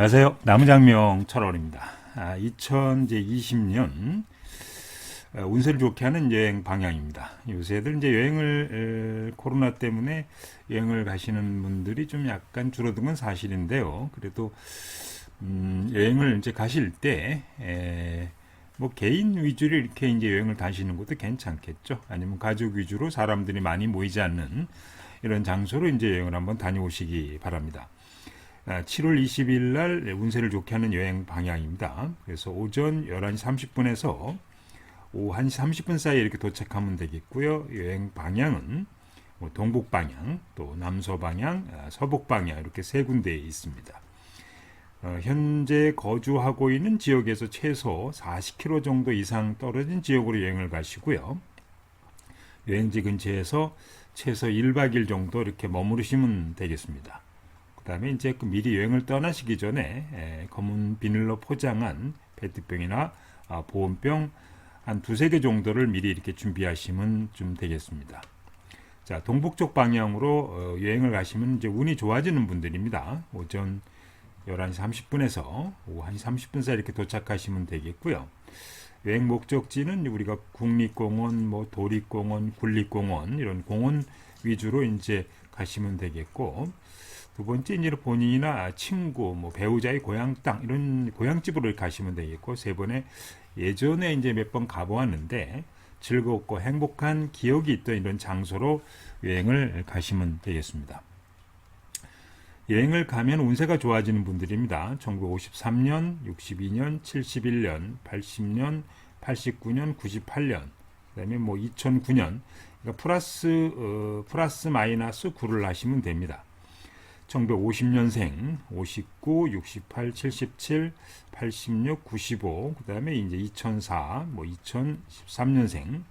안녕하세요. 나무장명 철원입니다. 아, 2020년 어, 운세를 좋게 하는 여행 방향입니다. 요새들 이제 여행을 에, 코로나 때문에 여행을 가시는 분들이 좀 약간 줄어든 건 사실인데요. 그래도 음, 여행을 이제 가실 때 에, 뭐 개인 위주로 이렇게 이제 여행을 다니시는 것도 괜찮겠죠. 아니면 가족 위주로 사람들이 많이 모이지 않는 이런 장소로 이제 여행을 한번 다녀오시기 바랍니다. 7월 20일 날 운세를 좋게 하는 여행 방향입니다. 그래서 오전 11시 30분에서 오후 1시 30분 사이에 이렇게 도착하면 되겠고요. 여행 방향은 뭐 동북 방향, 또 남서 방향, 서북 방향 이렇게 세 군데에 있습니다. 어, 현재 거주하고 있는 지역에서 최소 40km 정도 이상 떨어진 지역으로 여행을 가시고요. 여행지 근처에서 최소 1박 2일 정도 이렇게 머무르시면 되겠습니다. 그 다음에 이제 그 미리 여행을 떠나시기 전에 에, 검은 비닐로 포장한 페트병이나 아, 보온병 한 두세 개 정도를 미리 이렇게 준비하시면 좀 되겠습니다. 자, 동북쪽 방향으로 어, 여행을 가시면 이제 운이 좋아지는 분들입니다. 오전 11시 30분에서 오후 1시 30분 사이 이렇게 도착하시면 되겠고요. 여행 목적지는 우리가 국립공원, 뭐 도립공원, 군립공원 이런 공원 위주로 이제 가시면 되겠고 두 번째 이제 본인이나 친구, 뭐 배우자의 고향 땅 이런 고향집으로 가시면 되겠고 세 번에 예전에 이제 몇 번 가보았는데 즐겁고 행복한 기억이 있던 이런 장소로 여행을 가시면 되겠습니다. 여행을 가면 운세가 좋아지는 분들입니다. 1953년, 62년, 71년, 80년, 89년, 98년, 그다음에 뭐 2009년, 그러니까 플러스 어, 플러스 마이너스 9를 하시면 됩니다. 1950년생, 59, 68, 77, 86, 95, 그 다음에 이제 2004, 뭐 2013년생,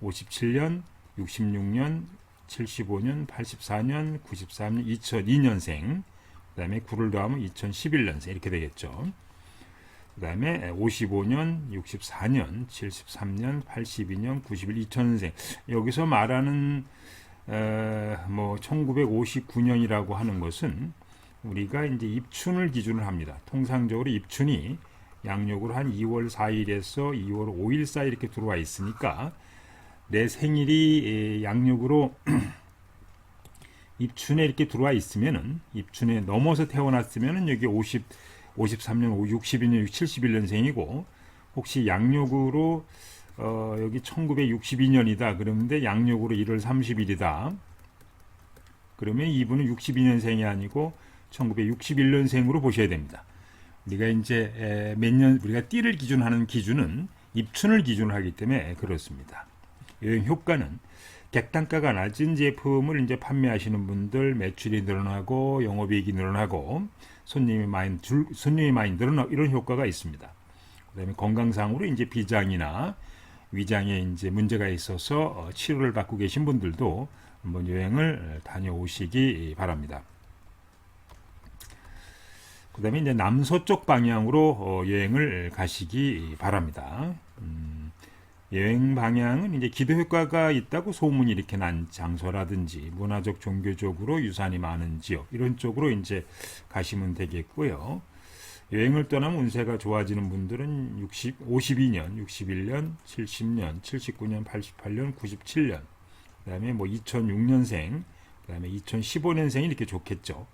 57년, 66년, 75년, 84년, 93년, 2002년생, 그 다음에 9를 더하면 2011년생 이렇게 되겠죠. 그 다음에 55년, 64년, 73년, 82년, 91, 2000년생 여기서 말하는 에, 뭐 1959년이라고 하는 것은 우리가 이제 입춘을 기준으로 합니다. 통상적으로 입춘이 양력으로 한 2월 4일에서 2월 5일 사이 이렇게 들어와 있으니까 내 생일이 양력으로 입춘에 이렇게 들어와 있으면은 입춘에 넘어서 태어났으면은 여기 50 53년, 62년, 71년생이고 혹시 양력으로 어, 여기 1962년이다. 그러는데 양력으로 1월 30일이다. 그러면 이분은 62년생이 아니고 1961년생으로 보셔야 됩니다. 우리가 이제 몇 년, 우리가 띠를 기준하는 기준은 입춘을 기준으로 하기 때문에 그렇습니다. 여행 효과는 객단가가 낮은 제품을 이제 판매하시는 분들 매출이 늘어나고 영업이익이 늘어나고 손님이 많이 줄, 손님이 많이 늘어나고 이런 효과가 있습니다. 그다음에 건강상으로 이제 비장이나 위장에 이제 문제가 있어서 어, 치료를 받고 계신 분들도 한번 여행을 다녀오시기 바랍니다. 그 다음에 이제 남서쪽 방향으로 어, 여행을 가시기 바랍니다. 음, 여행 방향은 이제 기도 효과가 있다고 소문이 이렇게 난 장소라든지 문화적 종교적으로 유산이 많은 지역 이런 쪽으로 이제 가시면 되겠고요. 여행을 떠나면 운세가 좋아지는 분들은 60, 52년, 61년, 70년, 79년, 88년, 97년, 그 다음에 뭐 2006년생, 그 다음에 2015년생이 이렇게 좋겠죠.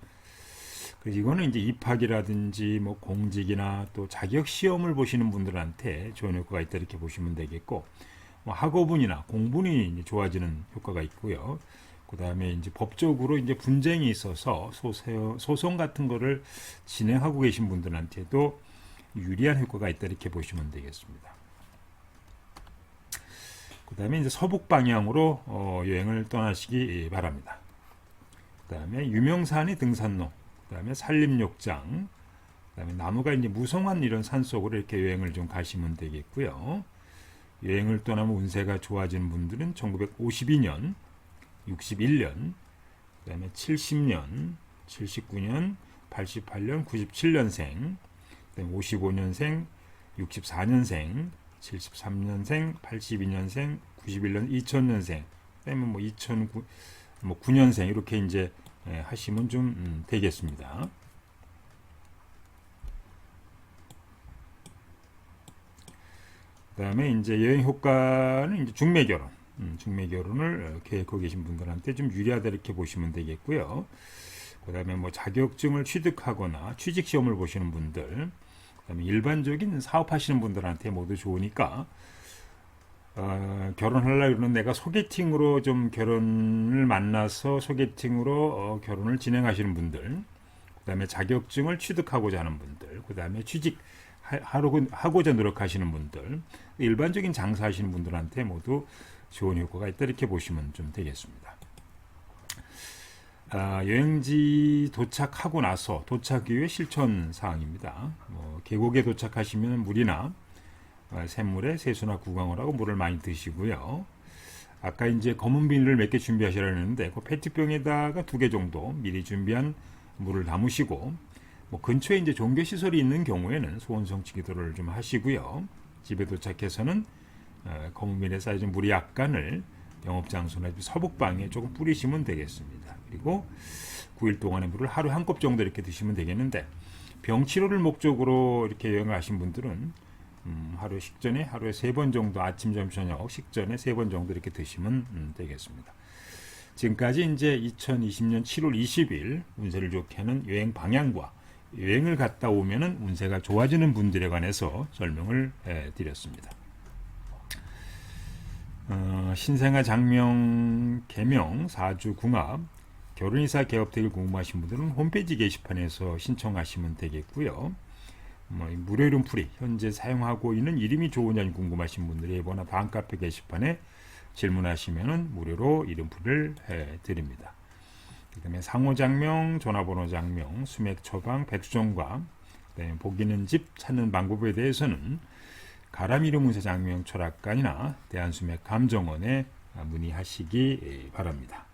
그래서 이거는 이제 입학이라든지 뭐 공직이나 또 자격 시험을 보시는 분들한테 좋은 효과가 있다 이렇게 보시면 되겠고, 뭐 학업운이나 공분이 좋아지는 효과가 있고요. 그 다음에 이제 법적으로 이제 분쟁이 있어서 소세, 소송 같은 거를 진행하고 계신 분들한테도 유리한 효과가 있다 이렇게 보시면 되겠습니다. 그 다음에 이제 서북 방향으로 어, 여행을 떠나시기 바랍니다. 그 다음에 유명산이 등산로, 그 다음에 산림욕장, 그 다음에 나무가 이제 무성한 이런 산 속으로 이렇게 여행을 좀 가시면 되겠고요. 여행을 떠나면 운세가 좋아지는 분들은 1952년 61년, 그 다음에 70년, 79년, 88년, 97년생, 55년생, 64년생, 73년생, 82년생, 91년, 2000년생, 그다음에 뭐 2009, 뭐 9년생 이렇게 이제 예, 하시면 좀 음, 되겠습니다. 그다음에 이제 여행 효과는 이제 중매 결혼. 음, 중매 결혼을 어, 계획하고 계신 분들한테 좀 유리하다 이렇게 보시면 되겠고요. 그 다음에 뭐 자격증을 취득하거나 취직 시험을 보시는 분들, 그 다음에 일반적인 사업하시는 분들한테 모두 좋으니까 어, 결혼하려고 그러는 내가 소개팅으로 좀 결혼을 만나서 소개팅으로 어, 결혼을 진행하시는 분들, 그 다음에 자격증을 취득하고자 하는 분들, 그 다음에 취직 하- 하려고 하고자 노력하시는 분들, 일반적인 장사하시는 분들한테 모두 좋은 효과가 있다 이렇게 보시면 좀 되겠습니다. 아, 여행지 도착하고 나서 도착 이후의 실천 사항입니다. 뭐, 계곡에 도착하시면 물이나 어, 샘물에 세수나 구강을 하고 물을 많이 드시고요. 아까 이제 검은 비닐을 몇 개 준비하시라 했는데 그 페트병에다가 두 개 정도 미리 준비한 물을 담으시고 뭐 근처에 이제 종교 시설이 있는 경우에는 소원 성취 기도를 좀 하시고요. 집에 도착해서는 어, 검은 비닐에 쌓여진 물이 약간을 영업 장소나 서북방에 조금 뿌리시면 되겠습니다. 그리고 9일 동안의 물을 하루에 한컵 정도 이렇게 드시면 되겠는데 병 치료를 목적으로 이렇게 여행을 하신 분들은 음, 하루 식전에 하루에 세 번 정도 아침, 점심, 저녁 식전에 세 번 정도 이렇게 드시면 음, 되겠습니다. 지금까지 이제 2020년 7월 20일 운세를 좋게 하는 여행 방향과 여행을 갔다 오면은 운세가 좋아지는 분들에 관해서 설명을 해 드렸습니다. 어, 신생아 장명 개명 사주 궁합 결혼이사 개업되길 궁금하신 분들은 홈페이지 게시판에서 신청하시면 되겠고요. 뭐, 이 무료 이름 풀이 현재 사용하고 있는 이름이 좋으냐니 궁금하신 분들이 번호 다음 카페 게시판에 질문하시면은 무료로 이름 풀이를 해 드립니다. 그 다음에 상호 장명, 전화번호 장명, 수맥 처방, 백수정과 보기는 집 찾는 방법에 대해서는 이름 운세 장명 철학관이나 대한수맥 감정원에 문의하시기 바랍니다.